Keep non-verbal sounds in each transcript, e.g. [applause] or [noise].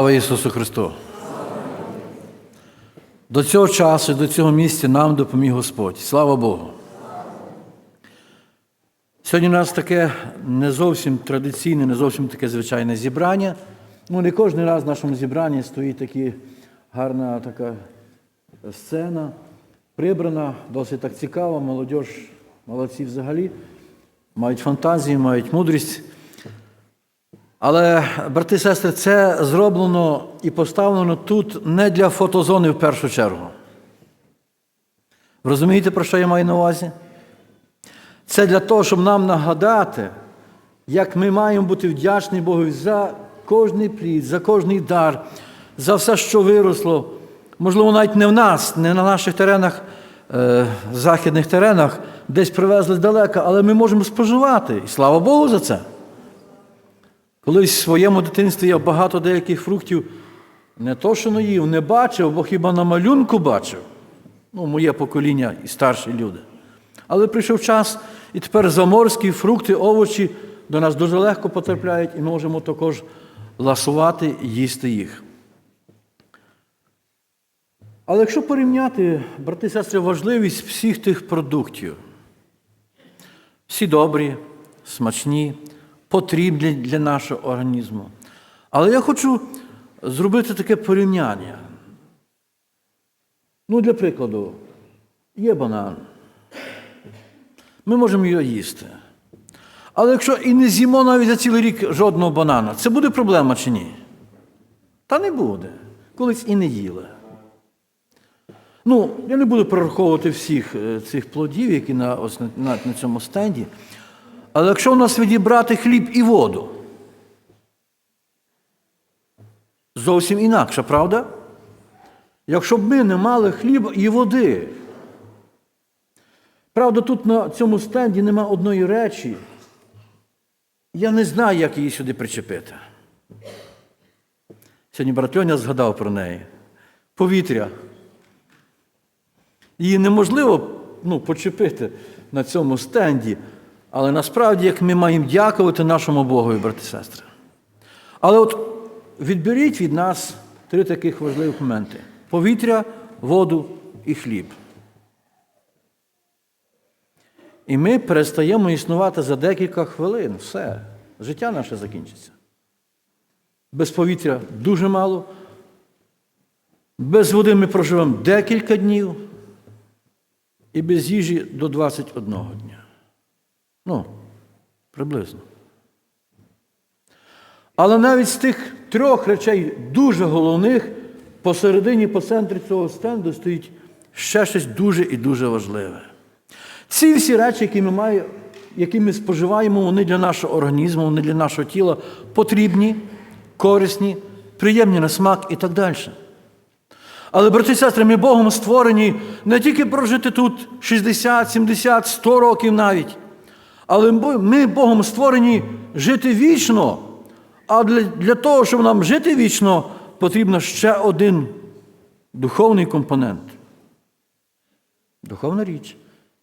Слава Ісусу Христу! До цього часу, до цього місця нам допоміг Господь. Слава Богу! Сьогодні у нас таке не зовсім традиційне, не зовсім таке звичайне зібрання. Ну, не кожен раз в нашому зібранні стоїть такі гарна така сцена, прибрана, досить так цікава, молодь, молодці взагалі, мають фантазію, мають мудрість. Але, брати і сестри, це зроблено і поставлено тут не для фотозони в першу чергу. Розумієте, про що я маю на увазі? Це для того, щоб нам нагадати, як ми маємо бути вдячні Богу за кожний плід, за кожний дар, за все, що виросло. Можливо, навіть не в нас, не на наших теренах, е, західних теренах, десь привезли здалека, але ми можемо споживати. І слава Богу за це. Колись в своєму дитинстві я багато деяких фруктів не то, що не не бачив, бо хіба на малюнку бачив. Ну, моє покоління і старші люди. Але прийшов час, і тепер заморські фрукти, овочі до нас дуже легко потрапляють, і можемо також ласувати і їсти їх. Але якщо порівняти, брати і сестри, важливість всіх тих продуктів, всі добрі, смачні, потрібні для нашого організму. Але я хочу зробити таке порівняння. Ну, для прикладу, є банан. Ми можемо його їсти. Але якщо і не з'їмо навіть за цілий рік жодного банана, це буде проблема чи ні? Та не буде. Колись і не їли. Ну, я не буду прораховувати всіх е, цих плодів, які на, на, на цьому стенді. Але якщо у нас відібрати хліб і воду, зовсім інакше, правда? Якщо б ми не мали хліба і води. Правда, тут на цьому стенді нема одної речі. Я не знаю, як її сюди причепити. Сьогодні брат Льоня згадав про неї. Повітря. Її неможливо ну, почепити на цьому стенді. Але насправді, як ми маємо дякувати нашому Богові, брати і сестри. Але от відберіть від нас три таких важливих моменти: повітря, воду і хліб. І ми перестаємо існувати за декілька хвилин. Все, життя наше закінчиться. Без повітря дуже мало. Без води ми проживемо декілька днів. І без їжі до 21 дня. Ну, приблизно. Але навіть з тих трьох речей дуже головних, посередині, по центрі цього стенду стоїть ще щось дуже і дуже важливе. Ці всі речі, які ми маємо, які ми споживаємо, вони для нашого організму, вони для нашого тіла потрібні, корисні, приємні на смак і так далі. Але, брати і сестри, ми Богом створені не тільки прожити тут 60, 70, 100 років навіть. Але ми Богом створені жити вічно. А для, для того, щоб нам жити вічно, потрібно ще один духовний компонент. Духовна річ,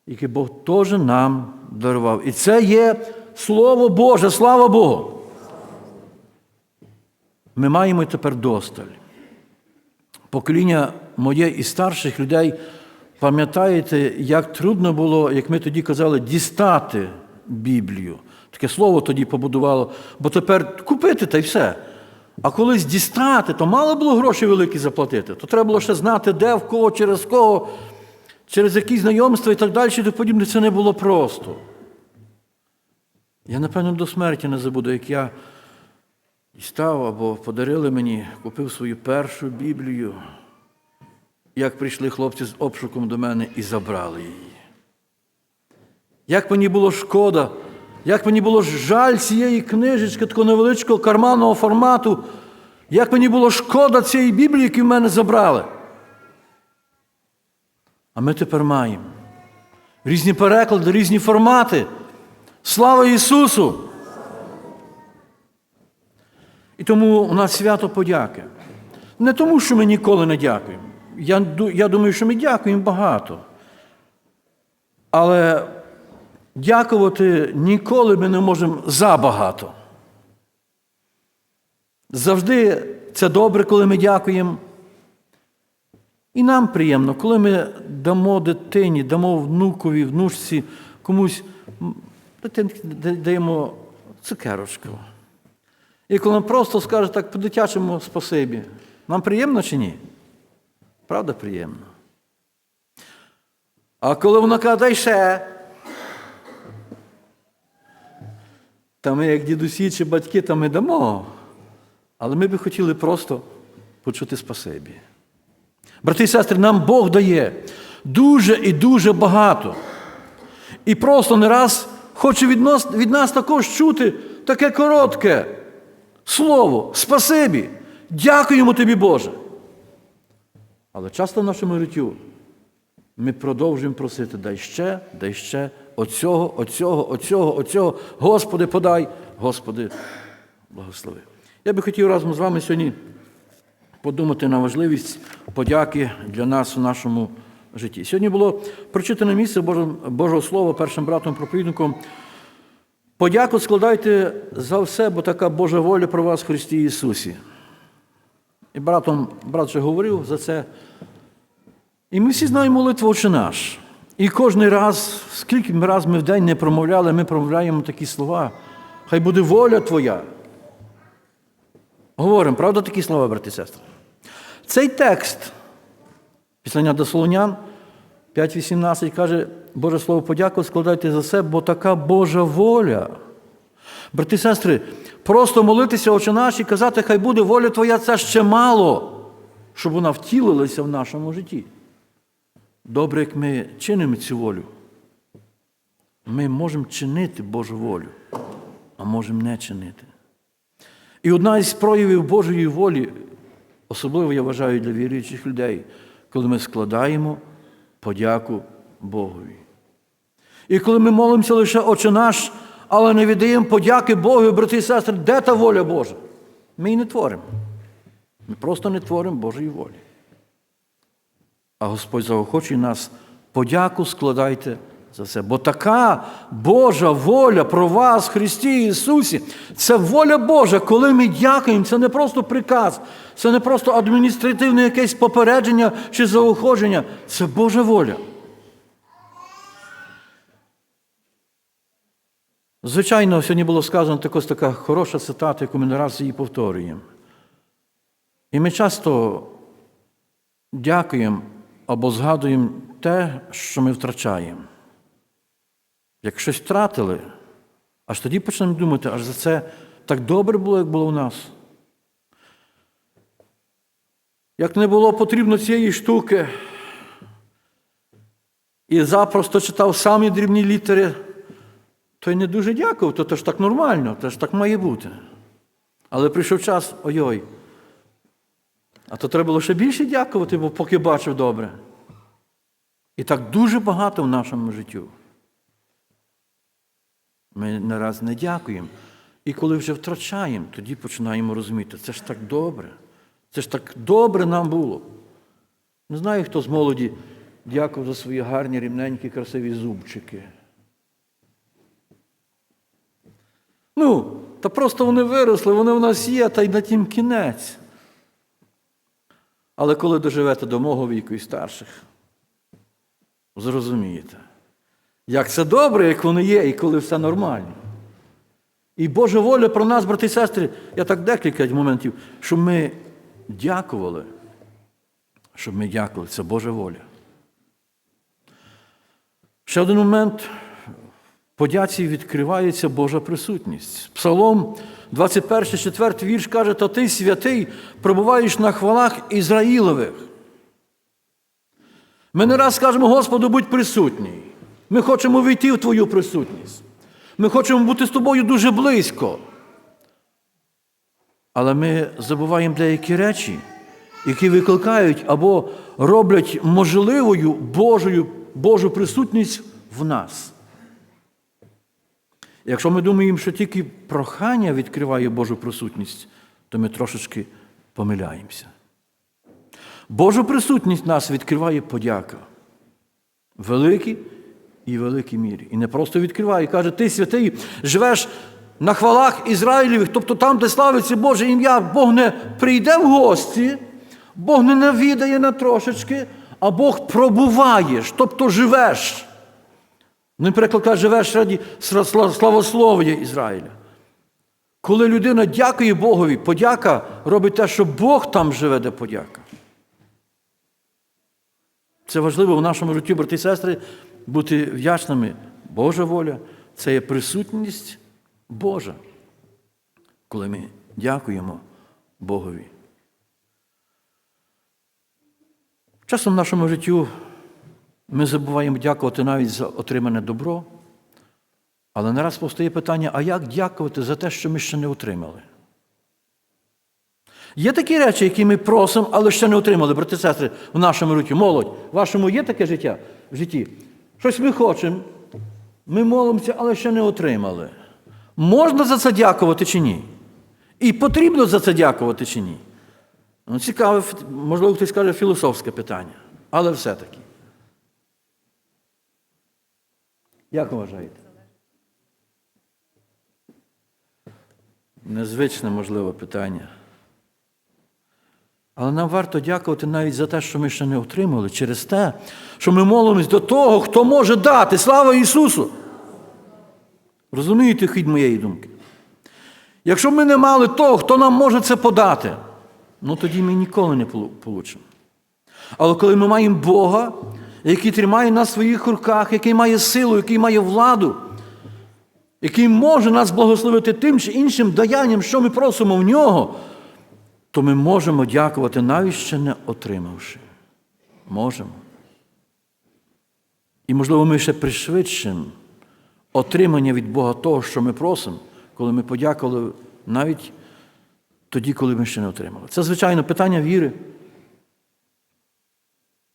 який Бог теж нам дарував. І це є Слово Боже, слава Богу. Ми маємо тепер досталь. Покоління моє і старших людей, пам'ятаєте, як трудно було, як ми тоді казали, дістати Біблію. Таке слово тоді побудувало, бо тепер купити та й все. А колись дістати, то мало було грошей великі заплатити. То треба було ще знати, де, в кого, через кого, через які знайомства і так далі, і подібне. Це не було просто. Я, напевно, до смерті не забуду, як я дістав або подарили мені, купив свою першу Біблію, як прийшли хлопці з обшуком до мене і забрали її. Як мені було шкода, як мені було жаль цієї книжечки, такого невеличкого карманного формату, як мені було шкода цієї Біблії, яку в мене забрали. А ми тепер маємо різні переклади, різні формати. Слава Ісусу! І тому у нас свято подяки. Не тому, що ми ніколи не дякуємо. Я, я думаю, що ми дякуємо багато. Але дякувати ніколи ми не можемо забагато. Завжди Це добре, коли ми дякуємо. І нам приємно, коли ми дамо дитині, дамо внукові, внучці, комусь дитинки даємо цукерочку. І коли нам просто скаже так по-дитячому спасибі, нам приємно чи ні? Правда, приємно. А коли вона каже, дай ще. Та ми, як дідусі чи батьки, то ми дамо. Але ми би хотіли просто почути спасибі. Брати і сестри, нам Бог дає дуже і дуже багато. І просто не раз хоче від нас, від нас також чути таке коротке слово, спасибі. Дякуємо тобі, Боже. Але часто в нашому життю ми продовжуємо просити, дай ще, дай ще, оцього, оцього, оцього, оцього. Господи, подай, Господи, благослови. Я би хотів разом з вами сьогодні подумати на важливість подяки для нас у нашому житті. Сьогодні було прочитане місце Божого, Слова першим братом проповідником. Подяку складайте за все, бо така Божа воля про вас в Христі Ісусі. І братом, брат вже говорив за це. І ми всі знаємо молитву «Отче наш. І кожен раз, скільки раз ми в день не промовляли, ми промовляємо такі слова. Хай буде воля Твоя. Говоримо, правда, такі слова, брати і сестри? Цей текст, післання до Солонян 5.18 каже, Боже Слово, подяку складайте за себе, бо така Божа воля. Брати і сестри, просто молитися очі наші і казати, хай буде воля Твоя, це ще мало, щоб вона втілилася в нашому житті. Добре, як ми чинимо цю волю, ми можемо чинити Божу волю, а можемо не чинити. І одна із проявів Божої волі, особливо я вважаю для віруючих людей, коли ми складаємо подяку Богові. І коли ми молимося лише Отче наш, але не віддаємо подяки Богу, брати і сестри, де та воля Божа? Ми її не творимо. Ми просто не творимо Божої волі. А Господь заохочує нас, подяку складайте за це. Бо така Божа воля про вас, Христі Ісусі, це воля Божа, коли ми дякуємо, це не просто приказ, це не просто адміністративне якесь попередження чи заохочення, це Божа воля. Звичайно, сьогодні було сказано також така хороша цитата, яку ми не раз її повторюємо. І ми часто дякуємо або згадуємо те, що ми втрачаємо. Як щось втратили, аж тоді почнемо думати, аж за це так добре було, як було у нас. Як не було потрібно цієї штуки, і запросто читав самі дрібні літери, то й не дуже дякував, то, то ж так нормально, то ж так має бути. Але прийшов час, ой-ой. А то треба було ще більше дякувати, бо поки бачив добре. І так дуже багато в нашому життю. Ми не раз не дякуємо. І коли вже втрачаємо, тоді починаємо розуміти, це ж так добре. Це ж так добре нам було. Не знаю, хто з молоді дякував за свої гарні, рівненькі, красиві зубчики. Ну, та просто вони виросли, вони в нас є, та й на тім кінець. Але коли доживете до мого віку і старших, зрозумієте, як це добре, як воно є, і коли все нормально. І Божа воля про нас, брати і сестри, я так декілька моментів, щоб ми дякували, щоб ми дякували, це Божа воля. Ще один момент. Подяці відкривається Божа присутність. Псалом 21, 4 вірш каже, то ти святий пробуваєш на хвалах Ізраїлових. Ми не раз скажемо, Господу, будь присутній. Ми хочемо війти в Твою присутність. Ми хочемо бути з тобою дуже близько. Але ми забуваємо деякі речі, які викликають або роблять можливою Божою, Божу присутність в нас. Якщо ми думаємо, що тільки прохання відкриває Божу присутність, то ми трошечки помиляємося. Божу присутність нас відкриває подяка. Великій і великій мірі. І не просто відкриває, каже, ти святий, живеш на хвалах Ізраїлівих, тобто там, де славиться Боже ім'я, Бог не прийде в гості, Бог не навідає на трошечки, а Бог пробуваєш, тобто живеш. Ну, переклад каже, живеш раді славослов'я Ізраїля. Коли людина дякує Богові, подяка робить те, що Бог там живе, де подяка. Це важливо в нашому житті, брати і сестри, бути вдячними. Божа воля це є присутність Божа, коли ми дякуємо Богові. Часом в нашому життю ми забуваємо дякувати навіть за отримане добро, але не раз постає питання, а як дякувати за те, що ми ще не отримали? Є такі речі, які ми просимо, але ще не отримали, брати і сестри, в нашому житті. Молодь, в вашому є таке життя в житті? Щось ми хочемо, ми молимося, але ще не отримали. Можна за це дякувати чи ні? І потрібно за це дякувати чи ні? Ну, Цікаве, можливо, хтось каже філософське питання, але все-таки. Як вважаєте? Незвичне, можливо, питання. Але нам варто дякувати навіть за те, що ми ще не отримали, через те, що ми молимось до того, хто може дати. Слава Ісусу! Розумієте хід моєї думки? Якщо ми не мали того, хто нам може це подати, ну тоді ми ніколи не получимо. Але коли ми маємо Бога, який тримає нас в своїх руках, який має силу, який має владу, який може нас благословити тим чи іншим даянням, що ми просимо в нього, то ми можемо дякувати, навіть ще не отримавши. Можемо. І, можливо, ми ще пришвидшимо отримання від Бога того, що ми просимо, коли ми подякували навіть тоді, коли ми ще не отримали. Це, звичайно, питання віри.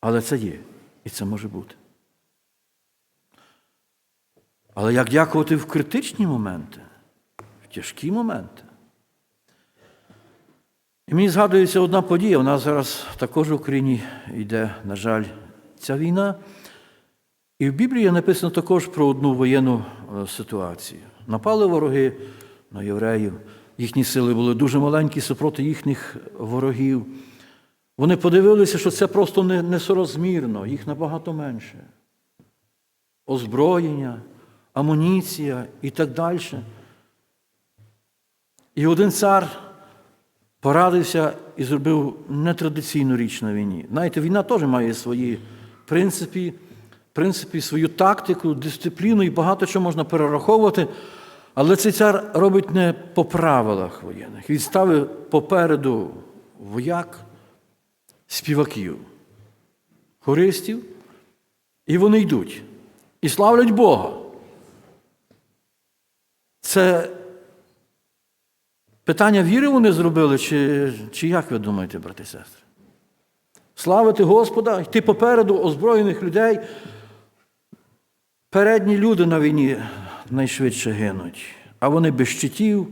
Але це є. І це може бути. Але як дякувати в критичні моменти, в тяжкі моменти? І мені згадується одна подія. У нас зараз також в Україні йде, на жаль, ця війна. І в Біблії написано також про одну воєнну е, ситуацію. Напали вороги на євреїв, їхні сили були дуже маленькі супроти їхніх ворогів. Вони подивилися, що це просто несорозмірно, їх набагато менше. Озброєння, амуніція і так далі. І один цар порадився і зробив нетрадиційну річ на війні. Знаєте, війна теж має свої принципи, принципі, свою тактику, дисципліну і багато що можна перераховувати. Але цей цар робить не по правилах воєнних. Він ставив попереду вояк, співаків, хористів, і вони йдуть і славлять Бога. Це питання віри вони зробили, чи, чи як ви думаєте, брати і сестри? Славити Господа, йти попереду озброєних людей. Передні люди на війні найшвидше гинуть, а вони без щитів,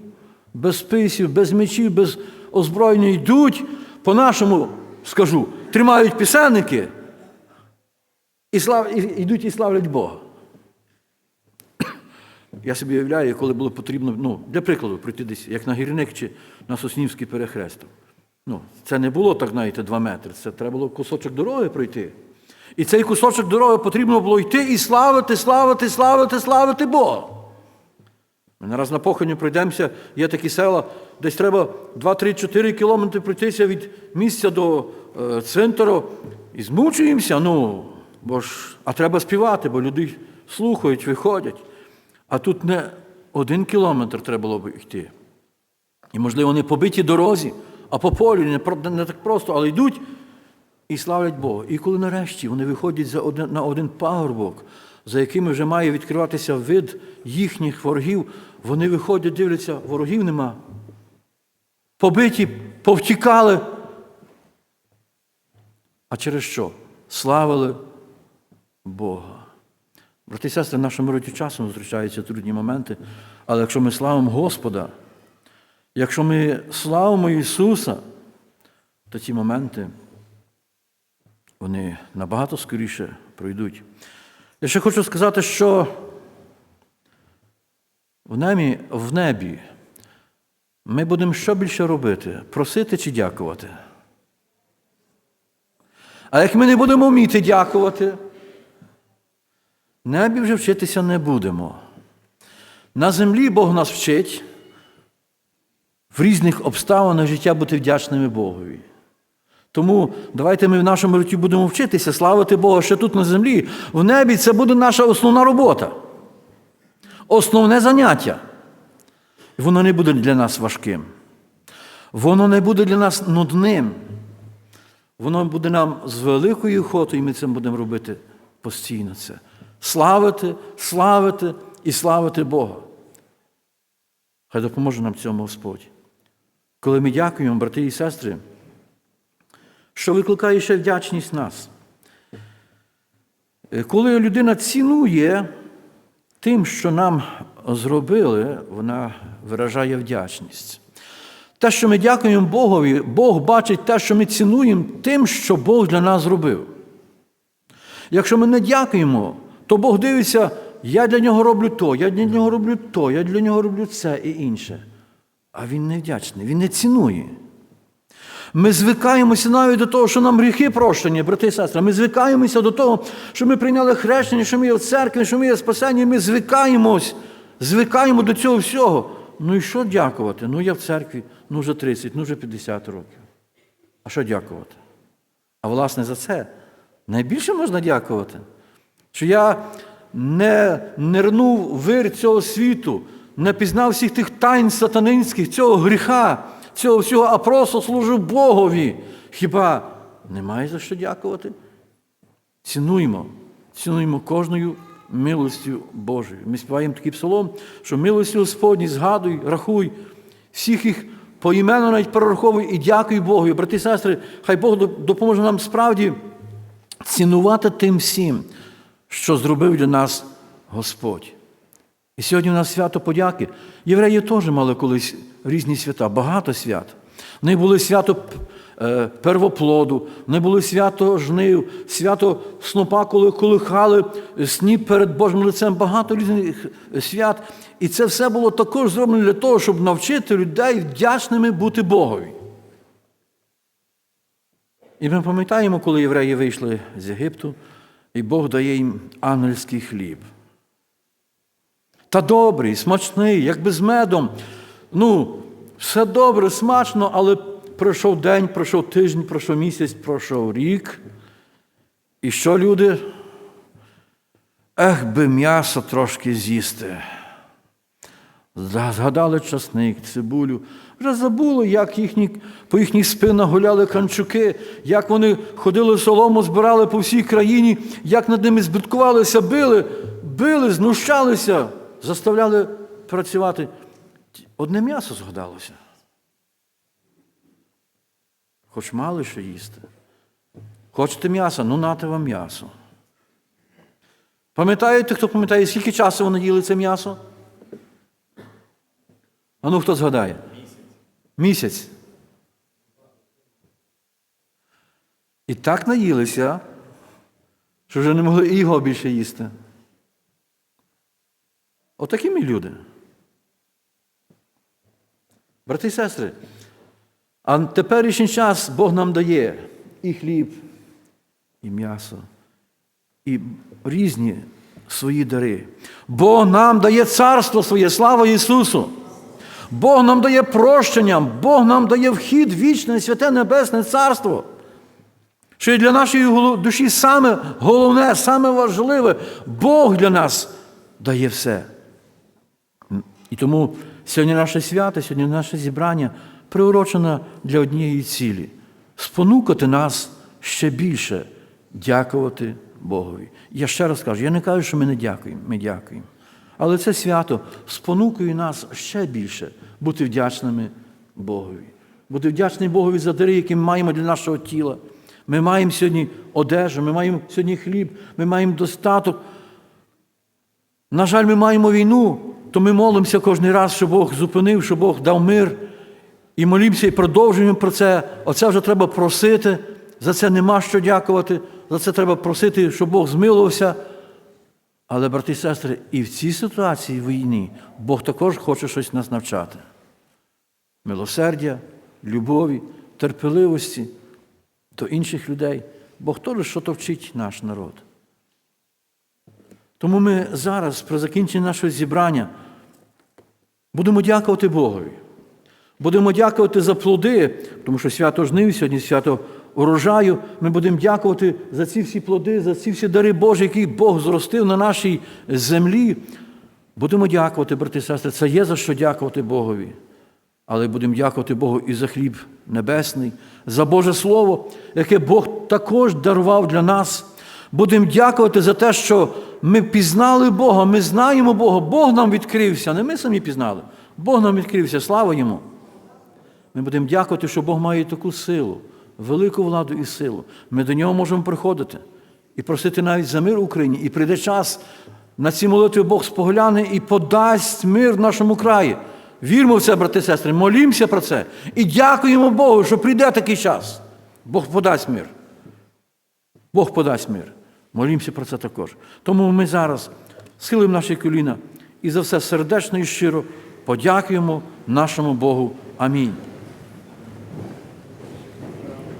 без списів, без мечів, без озброєння йдуть, по-нашому скажу, тримають пісенники і, слав... і йдуть і славлять Бога. [clears throat] Я собі уявляю, коли було потрібно, ну, для прикладу, пройти десь, як на гірник чи на Соснівський перехресток. Ну, Це не було, так знаєте, два метри. Це треба було кусочок дороги пройти. І цей кусочок дороги потрібно було йти і славити, славити, славити, славити Бога. Ми нараз на похороні пройдемося, є такі села, десь треба 2-3-4 кілометри пройтися від місця до е, цвинтару і змучуємося, ну, бо ж, а треба співати, бо люди слухають, виходять. А тут не один кілометр треба було б йти. І, можливо, не побиті дорозі, а по полю, не, не так просто, але йдуть і славлять Бога. І коли нарешті вони виходять за один, на один пагорбок, за якими вже має відкриватися вид їхніх ворогів, вони виходять, дивляться, ворогів нема. Побиті, повтікали. А через що? Славили Бога. Брати і сестри, в нашому роді часом зустрічаються трудні моменти, але якщо ми славимо Господа, якщо ми славимо Ісуса, то ці моменти вони набагато скоріше пройдуть. Я ще хочу сказати, що в небі, в небі ми будемо що більше робити? Просити чи дякувати? А як ми не будемо вміти дякувати, небі вже вчитися не будемо. На землі Бог нас вчить в різних обставинах життя бути вдячними Богові. Тому давайте ми в нашому житті будемо вчитися, славити Бога ще тут на землі. В небі це буде наша основна робота, основне заняття. Воно не буде для нас важким. Воно не буде для нас нудним. Воно буде нам з великою охотою, і ми це будемо робити постійно це. Славити, славити і славити Бога. Хай допоможе нам цьому Господь. Коли ми дякуємо, брати і сестри, що викликає ще вдячність нас. Е, Коли людина цінує тим, що нам зробили, вона виражає вдячність. Те, що ми дякуємо Богові, Бог бачить те, що ми цінуємо тим, що Бог для нас зробив. Якщо ми не дякуємо, то Бог дивиться, я для нього роблю то, я для нього роблю то, я для нього роблю це і інше. А він не вдячний, він не цінує. Ми звикаємося навіть до того, що нам гріхи прощені, брати і сестри. Ми звикаємося до того, що ми прийняли хрещення, що ми є в церкві, що ми є спасені. Ми звикаємось, звикаємо до цього всього. Ну і що дякувати? Ну я в церкві, ну вже 30, ну вже 50 років. А що дякувати? А власне за це найбільше можна дякувати. Що я не нирнув вир цього світу, не пізнав всіх тих тайн сатанинських, цього гріха, цього всього, а просто служив Богові. Хіба немає за що дякувати? Цінуємо, цінуємо кожною милостю Божою. Ми співаємо такий псалом, що милостю Господні згадуй, рахуй, всіх їх поіменно навіть перераховуй і дякуй Богу. Брати і сестри, хай Бог допоможе нам справді цінувати тим всім, що зробив для нас Господь. І сьогодні у нас свято подяки. Євреї теж мали колись різні свята, багато свят. В них були свято е, первоплоду, в них були свято жнив, свято снопа, коли колихали сніп перед Божим лицем, багато різних свят. І це все було також зроблено для того, щоб навчити людей вдячними бути Богові. І ми пам'ятаємо, коли євреї вийшли з Єгипту, і Бог дає їм ангельський хліб. Та добрий, смачний, як би з медом. Ну, все добре, смачно, але пройшов день, пройшов тиждень, пройшов місяць, пройшов рік. І що люди? Ех би м'ясо трошки з'їсти. Згадали часник, цибулю. Вже забули, як їхні, по їхніх спинах гуляли канчуки, як вони ходили солому, збирали по всій країні, як над ними збиткувалися, били, били, знущалися, заставляли працювати. Одне м'ясо згадалося. Хоч мали що їсти. Хочете м'ясо? Ну нате вам м'ясо. Пам'ятаєте, хто пам'ятає, скільки часу вони їли це м'ясо? А ну хто згадає? Місяць. Місяць. І так наїлися, що вже не могли і його більше їсти. Отакі ми люди. Брати і сестри, а теперішній час Бог нам дає і хліб, і м'ясо, і різні свої дари. Бог нам дає царство своє, слава Ісусу! Бог нам дає прощення, Бог нам дає вхід вічне, святе Небесне Царство. Що і для нашої душі саме головне, саме важливе, Бог для нас дає все. І тому сьогодні наше свято, сьогодні наше зібрання приурочено для однієї цілі спонукати нас ще більше дякувати Богові. Я ще раз кажу, я не кажу, що ми не дякуємо, ми дякуємо. Але це свято спонукує нас ще більше бути вдячними Богові. Бути вдячними Богові за дари, які ми маємо для нашого тіла. Ми маємо сьогодні одежу, ми маємо сьогодні хліб, ми маємо достаток. На жаль, ми маємо війну, то ми молимося кожен раз, щоб Бог зупинив, щоб Бог дав мир. І молімося і продовжуємо про це. Оце вже треба просити. За це нема що дякувати. За це треба просити, щоб Бог змилувався. Але, брати і сестри, і в цій ситуації війни Бог також хоче щось нас навчати. Милосердя, любові, терпеливості до інших людей. Бог теж що то вчить наш народ. Тому ми зараз, при закінченні нашого зібрання, будемо дякувати Богові. Будемо дякувати за плоди, тому що свято жнив, сьогодні свято урожаю. Ми будемо дякувати за ці всі плоди, за ці всі дари Божі, які Бог зростив на нашій землі. Будемо дякувати, брати і сестри, це є за що дякувати Богові. Але будемо дякувати Богу і за хліб небесний, за Боже Слово, яке Бог також дарував для нас. Будемо дякувати за те, що ми пізнали Бога, ми знаємо Бога, Бог нам відкрився. Не ми самі пізнали. Бог нам відкрився, слава Йому. Ми будемо дякувати, що Бог має таку силу, велику владу і силу. Ми до нього можемо приходити і просити навіть за мир в Україні. І прийде час на ці молитви Бог спогляне і подасть мир в нашому краї. Вірмо в це, брати і сестри, молімося про це. І дякуємо Богу, що прийде такий час. Бог подасть мир. Бог подасть мир. Молімося про це також. Тому ми зараз схилимо наші коліна і за все сердечно і щиро подякуємо нашому Богу. Амінь.